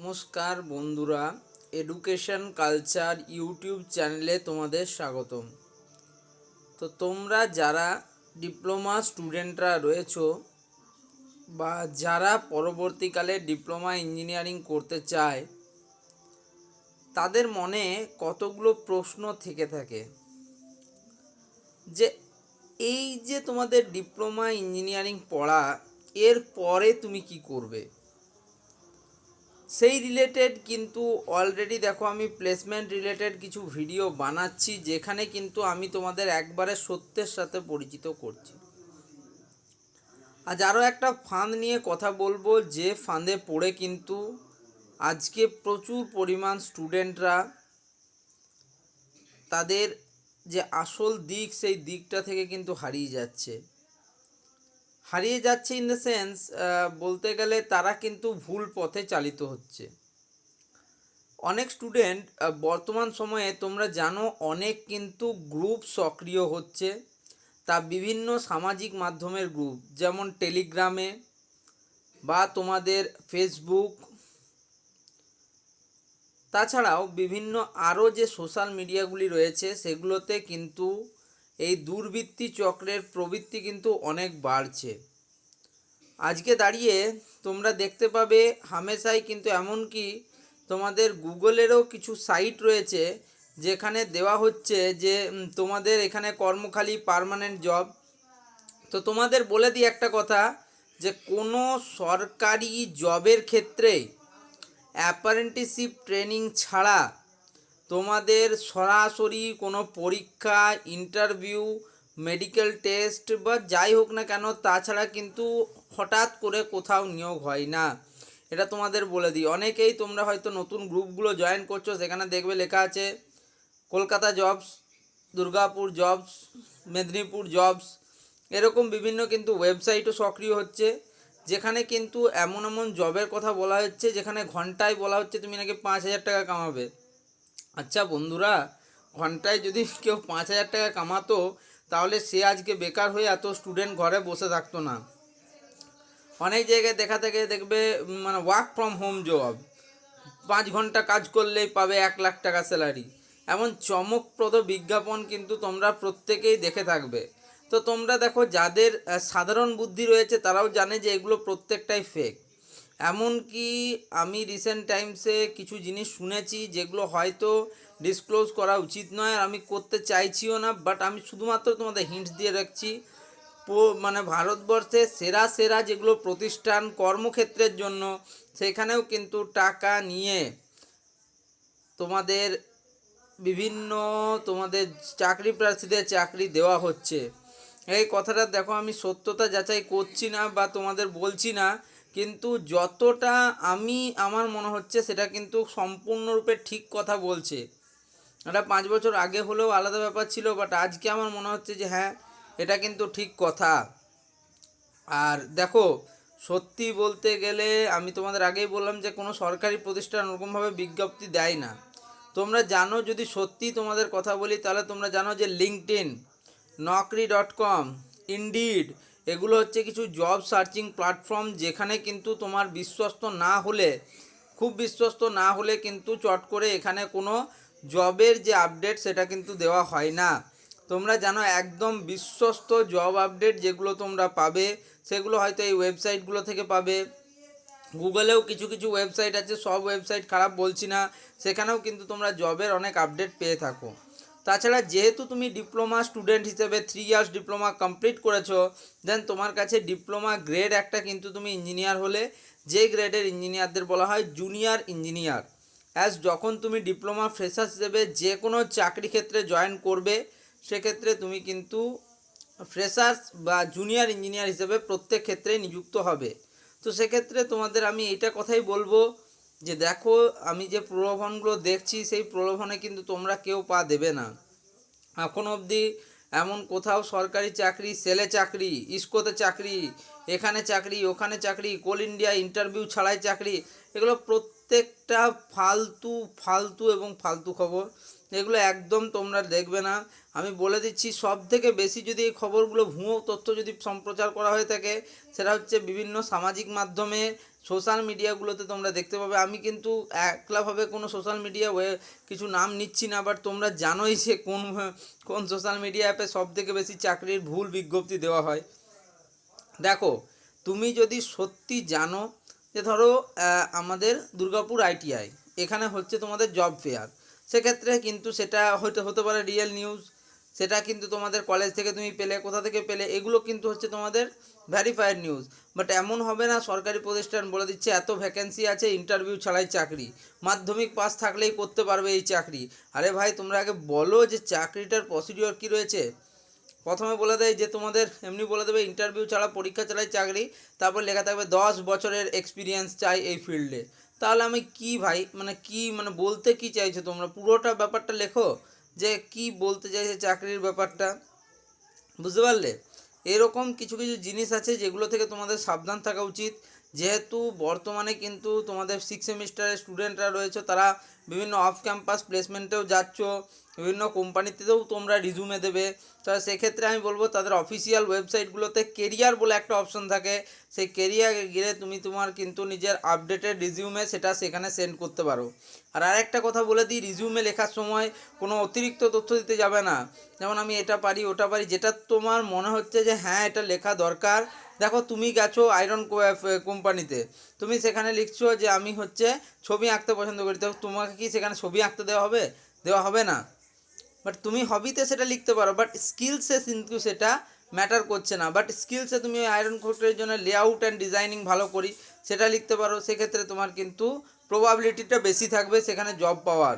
নমস্কার বন্ধুরা education culture YouTube চ্যানেলে তোমাদের স্বাগতম। তো তোমরা যারা ডিপ্লোমা স্টুডেন্টরা রয়েছো বা যারা পরবর্তীকালে ডিপ্লোমা ইঞ্জিনিয়ারিং করতে চায়, তাদের মনে কতগুলো প্রশ্ন থেকে থাকে যে, এই যে তোমাদের ডিপ্লোমা ইঞ্জিনিয়ারিং পড়া, এর পরে তুমি কি করবে? সেই রিলেটেড কিন্তু অলরেডি দেখো আমি প্লেসমেন্ট রিলেটেড কিছু ভিডিও বানাচ্ছি, যেখানে কিন্তু আমি তোমাদের একবারে সত্যের সাথে পরিচিত করছি। আজ আরও একটা ফান্ড নিয়ে কথা বলব, যে ফাঁদে পড়ে কিন্তু আজকে প্রচুর পরিমাণ স্টুডেন্টরা তাদের যে আসল দিক, সেই দিকটা থেকে কিন্তু হারিয়ে যাচ্ছে। হারিয়ে যাচ্ছে ইন দ্য সেন্স বলতে গেলে তারা কিন্তু ভুল পথে চালিত হচ্ছে। অনেক স্টুডেন্ট বর্তমান সময়ে তোমরা জানো অনেক কিন্তু গ্রুপ সক্রিয় হচ্ছে। তা বিভিন্ন সামাজিক মাধ্যমের গ্রুপ যেমন টেলিগ্রামে বা তোমাদের ফেসবুক তাছাড়াও বিভিন্ন আরও যে সোশ্যাল মিডিয়াগুলি রয়েছে, সেগুলোতে কিন্তু এই দুর্বৃত্তি চক্রের প্রবৃত্তি কিন্তু অনেক বাড়ছে। আজকে দাঁড়িয়ে তোমরা দেখতে পাবে হামেশাই কিন্তু এমনকি তোমাদের গুগলেরও কিছু সাইট রয়েছে যেখানে দেওয়া হচ্ছে যে তোমাদের এখানে কর্মখালি, পার্মানেন্ট জব। তো তোমাদের বলে দিই একটা কথা যে, কোনো সরকারি জবের ক্ষেত্রে অ্যাপারেন্টিসিপ ট্রেনিং ছাড়া তোমাদের সরাসরি কোনো পরীক্ষা ইন্টারভিউ মেডিকেল টেস্ট বা যাই হোক না কেন, তাছাড়া কিন্তু হঠাৎ করে কোথাও নিয়োগ হয় না। এটা তোমাদের বলে দিই। অনেকেই তোমরা হয়তো নতুন গ্রুপগুলো জয়েন করছ, সেখানে দেখবে লেখা আছে, Kolkata jobs Durgapur jobs Medinipur jobs এরকম বিভিন্ন কিন্তু ওয়েবসাইটও সক্রিয় হচ্ছে, যেখানে কিন্তু এমন এমন জবের কথা বলা হচ্ছে, যেখানে ঘন্টায় বলা হচ্ছে, তুমি নাকি পাঁচ হাজার টাকা কামাবে। আচ্ছা বন্ধুরা, ঘন্টায় যদি কেউ পাঁচ হাজার টাকা কামাতো, তাহলে সে আজকে বেকার হয়ে এত স্টুডেন্ট ঘরে বসে থাকতো না। অনেক জায়গায় দেখা থেকে দেখবে মানে ওয়ার্ক ফ্রম হোম জব পাঁচ ঘণ্টা কাজ করলেই পাবে এক লাখ টাকা স্যালারি এমন চমকপ্রদ বিজ্ঞাপন কিন্তু তোমরা প্রত্যেকেই দেখে থাকবে। তো তোমরা দেখো, যাদের সাধারণ বুদ্ধি রয়েছে, তারাও জানে যে এগুলো প্রত্যেকটাই ফেক এমনকি আমি রিসেন্ট টাইমসে কিছু জিনিস শুনেছি যেগুলো হয়তো ডিসক্লোজ করা উচিত নয় আর আমি করতে চাইছিও না বাট আমি শুধুমাত্র তোমাদের হিন্টস দিয়ে রাখছি। মানে ভারতবর্ষে সেরা সেরা যেগুলো প্রতিষ্ঠান কর্মক্ষেত্রের জন্য, সেখানেও কিন্তু টাকা নিয়ে তোমাদের বিভিন্ন তোমাদের চাকরি প্রার্থীদের চাকরি দেওয়া হচ্ছে। এই কথাটা দেখো আমি সত্যতা যাচাই করছি না বা তোমাদের বলছি না কিন্তু যতটা আমি, আমার মনে হচ্ছে সেটা কিন্তু সম্পূর্ণরূপে ঠিক কথা বলছে। এটা পাঁচ বছর আগে হলেও আলাদা ব্যাপার ছিল বাট আজকে আমার মনে হচ্ছে যে হ্যাঁ এটা কিন্তু ঠিক কথা। আর দেখো, সত্যি বলতে গেলে আমি তোমাদের আগেই বললাম যে কোনো সরকারি প্রতিষ্ঠান ওরকমভাবে বিজ্ঞপ্তি দেয় না। তোমরা জানো, যদি সত্যি তোমাদের কথা বলি, তাহলে তোমরা জানো যে LinkedIn Naukri dot com Indeed এগুলো হচ্ছে কিছু জব সার্চিং প্ল্যাটফর্ম যেখানে কিন্তু তোমার বিশ্বস্ত না হলে, খুব বিশ্বস্ত না হলে কিন্তু চট করে এখানে কোনো জবের যে আপডেট সেটা কিন্তু দেওয়া হয় না। তোমরা জানো একদম বিশ্বস্ত জব আপডেট যেগুলো তোমরা পাবে, সেগুলো হয়তো এই ওয়েবসাইটগুলো থেকে পাবে। গুগলেও কিছু কিছু ওয়েবসাইট আছে, সব ওয়েবসাইট খারাপ বলছি না, সেখানেও কিন্তু তোমরা জবের অনেক আপডেট পেয়ে থাকো। তাছাড়া যেহেতু তুমি ডিপ্লোমা স্টুডেন্ট হিসেবে থ্রি ইয়ার্স ডিপ্লোমা কমপ্লিট করেছ দেন তোমার কাছে ডিপ্লোমা গ্রেড একটা কিন্তু তুমি ইঞ্জিনিয়ার হলে, যে গ্রেডের ইঞ্জিনিয়ারদের বলা হয় জুনিয়র ইঞ্জিনিয়ার অ্যাজ যখন তুমি ডিপ্লোমা ফ্রেশার হিসেবে যে কোনো চাকরি ক্ষেত্রে জয়েন করবে, সেক্ষেত্রে তুমি কিন্তু ফ্রেশার্স বা জুনিয়র ইঞ্জিনিয়ার হিসেবে প্রত্যেক ক্ষেত্রে নিযুক্ত হবে। তো সেক্ষেত্রে তোমাদের আমি এইটা কথাই বলব যে দেখো, আমি যে প্রলোভনগুলো দেখছি, সেই প্রলোভনে কিন্তু তোমরা কেউ পা দেবে না। এখন অবধি এমন কোথাও সরকারি চাকরি, সেলে চাকরি, ইস্কোতে চাকরি, এখানে চাকরি, ওখানে চাকরি, কোল ইন্ডিয়া ইন্টারভিউ ছাড়াই চাকরি, এগুলো প্রত্যেকটা ফালতু ফালতু এবং ফালতু খবর। এগুলো একদম তোমরা দেখবে না। আমি বলে দিচ্ছি সব থেকে বেশি যদি এই খবরগুলো ভুয়ো তথ্য যদি সম্প্রচার করা হয়ে থাকে, সেটা হচ্ছে বিভিন্ন সামাজিক মাধ্যমে, সোশ্যাল মিডিয়াগুলোতে তোমরা দেখতে পাবে। আমি কিন্তু একলাভাবে কোনো সোশ্যাল মিডিয়া কিছু নাম নিচ্ছি না বাট তোমরা জানোই যে কোন কোন সোশ্যাল মিডিয়া অ্যাপে সব থেকে বেশি চাকরির ভুল বিজ্ঞপ্তি দেওয়া হয়। দেখো, তুমি যদি সত্যি জানো যে ধরো আমাদের দুর্গাপুর আইটিআই এখানে হচ্ছে তোমাদের জব ফেয়ার। সেক্ষেত্রে কিন্তু সেটা হয়তো, হতে পারে রিয়েল নিউজ সেটা কিন্তু তোমাদের কলেজ থেকে তুমি পেলে, কোথা থেকে পেলে, এগুলো কিন্তু হচ্ছে তোমাদের ভ্যারিফাইড নিউজ বাট এমন হবে না, সরকারি প্রতিষ্ঠান বলে দিচ্ছে, এত ভ্যাকেন্সি আছে ইন্টারভিউ ছাড়াই চাকরি। মাধ্যমিক পাস থাকলেই করতে পারবে এই চাকরি। আরে ভাই, তোমরা আগে বলো যে চাকরিটার প্রসিডিওর কী রয়েছে। প্রথমে বলে দেয় যে তোমাদের, এমনি বলে দেবে ইন্টারভিউ ছাড়া, পরীক্ষা ছাড়াই চাকরি, তারপর লেখা থাকবে, দশ বছরের এক্সপিরিয়েন্স চাই এই ফিল্ডে তাহলে আমি কি ভাই মানে কি মানে বলতে কি চাইছো তোমরা? পুরোটা ব্যাপারটা লেখো যে কি বলতে চাইছে চাকরির ব্যাপারটা। বুঝতে পারলে? এরকম কিছু কিছু জিনিস আছে যেগুলো থেকে তোমাদের সাবধান থাকা উচিত। যেহেতু বর্তমানে কিন্তু তোমাদের সিক্স সেমিস্টারের স্টুডেন্টরা রয়েছে, তারা বিভিন্ন অফ ক্যাম্পাস প্লেসমেন্টেও যাচ্ছ। বিভিন্ন কোম্পানিতেও তোমরা রিজুমে দেবে। তো সেক্ষেত্রে আমি বলব, তাদের অফিসিয়াল ওয়েবসাইটগুলোতে কেরিয়ার বলে একটা অপশন থাকে। সেই কেরিয়ারে গিয়ে তুমি তোমার কিন্তু নিজের আপডেটেড রিজিউমে সেটা সেখানে সেন্ড করতে পারো। আর আরেকটা কথা বলে দিই রিজিউমে লেখার সময় কোনো অতিরিক্ত তথ্য দিতে যাবে না। যেমন আমি এটা পারি, ওটা পারি, যেটা তোমার মনে হচ্ছে যে হ্যাঁ এটা লেখা দরকার। দেখো, তুমি গেছো আয়রন কোম্পানিতে তুমি সেখানে লিখছো যে, আমি হচ্ছে ছবি আঁকতে পছন্দ করি। তো তোমাকে কি সেখানে ছবি আঁকতে দেওয়া হবে? দেওয়া হবে না। বাট তুমি হবিতে সেটা লিখতে পারো বাট স্কিলসে কিন্তু সেটা ম্যাটার করছে না। বাট স্কিলসে তুমি আয়রন কোটের জন্য লেআউট অ্যান্ড ডিজাইনিং ভালো করি, সেটা লিখতে পারো। সেক্ষেত্রে তোমার কিন্তু প্রবাবিলিটিটা বেশি থাকবে, সেখানে জব পাওয়ার।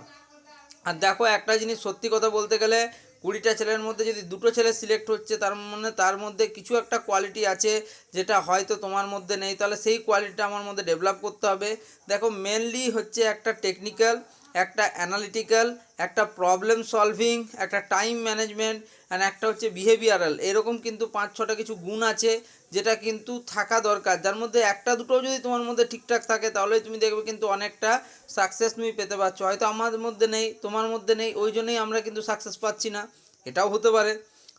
আর দেখো, একটা জিনিস সত্যি কথা বলতে গেলে, কুড়িটা ছেলের মধ্যে যদি দুটো ছেলে সিলেক্ট হচ্ছে, তার মানে তার মধ্যে কিছু একটা কোয়ালিটি আছে, যেটা হয়তো তোমার মধ্যে নেই, তাহলে সেই কোয়ালিটিটা আমার মধ্যে ডেভেলপ করতে হবে। দেখো মেনলি হচ্ছে একটা টেকনিক্যাল একটা অ্যানালিটিক্যাল একটা প্রবলেম সলভিং একটা টাইম ম্যানেজমেন্ট অ্যান্ড একটা হচ্ছে বিহেভিয়ারাল এরকম কিন্তু পাঁচ, ছটা কিছু গুণ আছে যেটা কিন্তু থাকা দরকার। যার মধ্যে একটা দুটো যদি তোমার মধ্যে ঠিকঠাক থাকে, তাহলে তুমি দেখবে কিন্তু অনেকটা সাকসেস তুমি পেতে পারছ। হয়তো আমার মধ্যে নেই, তোমার মধ্যে নেই, ওই জন্যই আমরা কিন্তু সাকসেস পাচ্ছি না। এটাও হতে পারে।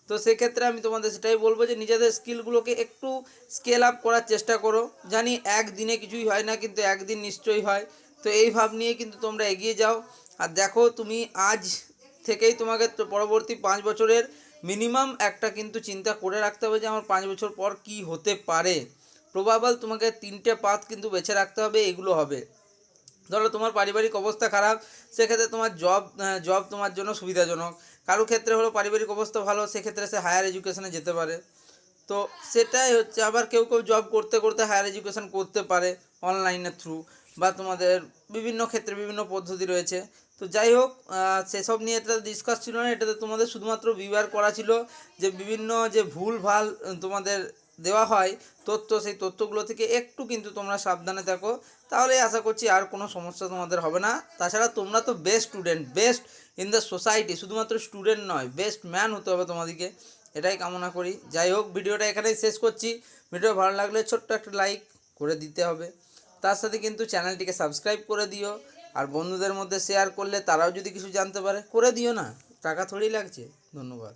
তো সেক্ষেত্রে আমি তোমাদের সেটাই বলব যে নিজেদের স্কিলগুলোকে একটু স্কেল আপ করার চেষ্টা করো। জানি একদিনে কিছুই হয় না, কিন্তু একদিন নিশ্চয়ই হয়। তো এই ভাব নিয়ে কিন্তু তোমরা এগিয়ে যাও। আর দেখো, তুমি আজ থেকেই তোমাকে পরবর্তী পাঁচ বছরের মিনিমাম একটা কিন্তু চিন্তা করে রাখতে হবে যে আমার পাঁচ বছর পর কি হতে পারে। প্রবাবল তোমাকে তিনটে পাথ কিন্তু বেছে রাখতে হবে, এগুলো হবে। ধরো, তোমার পারিবারিক অবস্থা খারাপ, সেক্ষেত্রে তোমার জব জব তোমার জন্য সুবিধাজনক। কারও ক্ষেত্রে হলো পারিবারিক অবস্থা ভালো, সেক্ষেত্রে সে হায়ার এডুকেশনে যেতে পারে। তো সেটাই হচ্ছে, আবার কেউ কেউ জব করতে করতে হায়ার এডুকেশন করতে পারে অনলাইনের থ্রু বা তোমাদের বিভিন্ন ক্ষেত্রে বিভিন্ন পদ্ধতি রয়েছে। তো যাই হোক সেসব নিয়ে এটা ডিসকাস ছিল না, এটাতে তোমাদের শুধুমাত্র বিবার করা ছিল যে বিভিন্ন যে ভুল ভালো তোমাদের দেওয়া হয় তথ্য, সেই তথ্যগুলো থেকে একটু কিন্তু তোমরা সাবধানে থাকো। তাহলে আশা করছি আর কোনো সমস্যা তোমাদের হবে না। তাছাড়া তোমরা তো best student best in the society শুধুমাত্র স্টুডেন্ট নয় বেস্ট ম্যান হতে হবে তোমাদেরকে। এটাই কামনা করি। যাই হোক, ভিডিওটা এখানেই শেষ করছি। ভিডিও ভালো লাগলে ছোট্ট একটা লাইক করে দিতে হবে। তার সাথে কিন্তু চ্যানেলটিকে সাবস্ক্রাইব করে দিও। আর বন্ধুদের মধ্যে শেয়ার করলে তারাও যদি কিছু জানতে পারে, করে দিও না। টাকা থোড়ি লাগছে। ধন্যবাদ।